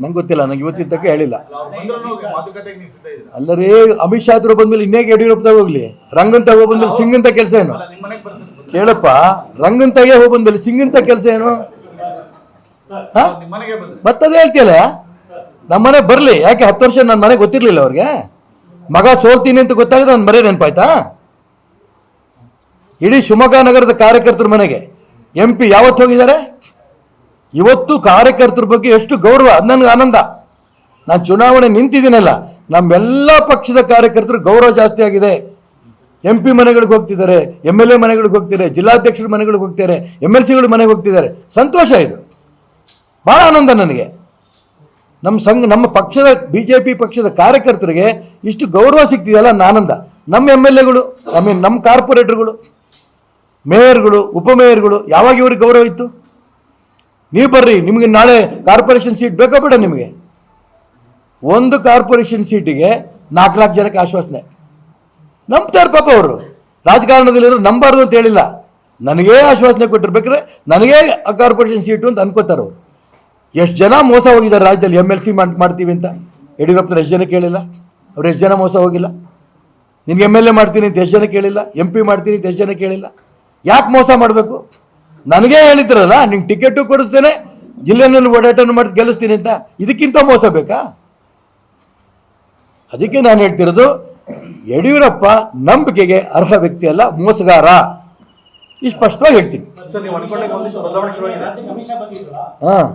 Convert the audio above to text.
ನಂಗೆ ಗೊತ್ತಿಲ್ಲ ನಂಗೆ ಇವತ್ತಿನ ತಕ್ಕ ಹೇಳಿಲ್ಲ ಅಲ್ಲರಿ ಅಮಿತ್ ಶಾ ಹತ್ರ ಬಂದ್ಮೇಲೆ ಇನ್ನೇಗೆ ಯಡಿಯೂರಪ್ಪ ಹೋಗ್ಲಿ. ರಂಗನ್ ತಗೋ ಬಂದ್ಮೇಲೆ ಸಿಂಗಂತ ಕೆಲಸ ಏನು? ಕೇಳಪ್ಪ ರಂಗನ್ ತಗೆ ಹೋಗಿ ಬಂದ್ಮೇಲೆ ಸಿಂಗಂತ ಕೆಲಸ ಏನು? ಮತ್ತದೇ ಹೇಳ್ತೀಯಲ್ಲ? ನಮ್ಮ ಮನೆಗೆ ಬರಲಿ. ಯಾಕೆ ಹತ್ತು ವರ್ಷ ನನ್ನ ಮನೆಗೆ ಗೊತ್ತಿರಲಿಲ್ಲ ಅವ್ರಿಗೆ? ಮಗ ಸೋಲ್ತೀನಿ ಅಂತ ಗೊತ್ತಾದ್ರೆ ನನ್ನ ಮರೆ ನೆನಪಾಯ್ತಾ? ಇಡೀ ಶಿವಮೊಗ್ಗ ನಗರದ ಕಾರ್ಯಕರ್ತರ ಮನೆಗೆ ಎಂ ಪಿ ಯಾವತ್ತು ಹೋಗಿದ್ದಾರೆ? ಇವತ್ತು ಕಾರ್ಯಕರ್ತರ ಬಗ್ಗೆ ಎಷ್ಟು ಗೌರವ? ಅದು ನನಗೆ ಆನಂದ. ನಾನು ಚುನಾವಣೆ ನಿಂತಿದ್ದೀನಲ್ಲ, ನಮ್ಮೆಲ್ಲ ಪಕ್ಷದ ಕಾರ್ಯಕರ್ತರು ಗೌರವ ಜಾಸ್ತಿ ಆಗಿದೆ. ಎಂ ಪಿ ಮನೆಗಳಿಗೆ ಹೋಗ್ತಿದ್ದಾರೆ ಎಂ ಎಲ್ ಎ ಮನೆಗಳಿಗೆ ಹೋಗ್ತಿದ್ದಾರೆ, ಜಿಲ್ಲಾಧ್ಯಕ್ಷರ ಮನೆಗಳಿಗೆ ಹೋಗ್ತಿದ್ದಾರೆ ಎಂ ಎಲ್ ಸಿಗಳ ಮನೆಗೆ ಹೋಗ್ತಿದ್ದಾರೆ. ಸಂತೋಷ ಇದು. ಭಾಳ ಆನಂದ ನನಗೆ. ನಮ್ಮ ಸಂಘ, ನಮ್ಮ ಪಕ್ಷದ ಬಿ ಜೆ ಪಿ ಪಕ್ಷದ ಕಾರ್ಯಕರ್ತರಿಗೆ ಇಷ್ಟು ಗೌರವ ಸಿಗ್ತಿದೆಯಲ್ಲ ಆನಂದ. ನಮ್ಮ ಎಂ ಎಲ್ ಎಗಳು ಐ ಮೀನ್ ನಮ್ಮ ಕಾರ್ಪೊರೇಟರ್ಗಳು ಮೇಯರ್ಗಳು ಉಪಮೇಯರ್ಗಳು ಯಾವಾಗ ಇವ್ರಿಗೆ ಗೌರವ ಇತ್ತು? ನೀವು ಬರ್ರಿ, ನಿಮಗೆ ನಾಳೆ ಕಾರ್ಪೊರೇಷನ್ ಸೀಟ್ ಬೇಕಾ ಬೇಡ ನಿಮಗೆ. ಒಂದು ಕಾರ್ಪೊರೇಷನ್ ಸೀಟಿಗೆ ನಾಲ್ಕು ನಾಲ್ಕು ಜನಕ್ಕೆ ಆಶ್ವಾಸನೆ. ನಂಬ್ತಾರೆ ಪಾಪ ಅವರು. ರಾಜಕಾರಣದಲ್ಲಿರೋ ನಂಬಾರ್ದು ಅಂತ ಹೇಳಿಲ್ಲ. ನನಗೇ ಆಶ್ವಾಸನೆ ಕೊಟ್ಟಿರ್ಬೇಕಾದ್ರೆ ನನಗೇ ಕಾರ್ಪೊರೇಷನ್ ಸೀಟು ಅಂತ ಅನ್ಕೋತಾರೆ ಅವರು. ಎಷ್ಟು ಜನ ಮೋಸ ಹೋಗಿದ್ದಾರೆ ರಾಜ್ಯದಲ್ಲಿ ಎಂ ಎಲ್ ಸಿ ಮಾಡ್ತೀವಿ ಅಂತ? ಯಡಿಯೂರಪ್ಪನ ಎಷ್ಟು ಜನ ಕೇಳಿಲ್ಲ? ಅವ್ರು ಎಷ್ಟು ಜನ ಮೋಸ ಹೋಗಿಲ್ಲ? ನಿನಗೆ ಎಂ ಎಲ್ ಎ ಮಾಡ್ತೀನಿ ಅಂತ ಎಷ್ಟು ಜನ ಕೇಳಿಲ್ಲ? ಎಂ ಪಿ ಮಾಡ್ತೀನಿ ಅಂತ ಎಷ್ಟು ಜನ ಕೇಳಿಲ್ಲ? ಯಾಕೆ ಮೋಸ ಮಾಡಬೇಕು? ನನಗೇ ಹೇಳಿದ್ರಲ್ಲ ನಿಂಗೆ ಟಿಕೆಟು ಕೊಡಿಸ್ತೇನೆ ಜಿಲ್ಲೆನಲ್ಲಿ ಓಡಾಟನ ಮಾಡಿ ಗೆಲ್ಲಿಸ್ತೀನಿ ಅಂತ. ಇದಕ್ಕಿಂತ ಮೋಸ ಬೇಕಾ? ಅದಕ್ಕೆ ನಾನು ಹೇಳ್ತಿರೋದು ಯಡಿಯೂರಪ್ಪ ನಂಬಿಕೆಗೆ ಅರ್ಹ ವ್ಯಕ್ತಿ ಅಲ್ಲ ಮೋಸಗಾರ. ಈ ಸ್ಪಷ್ಟವಾಗಿ ಹೇಳ್ತೀನಿ. ಹಾಂ.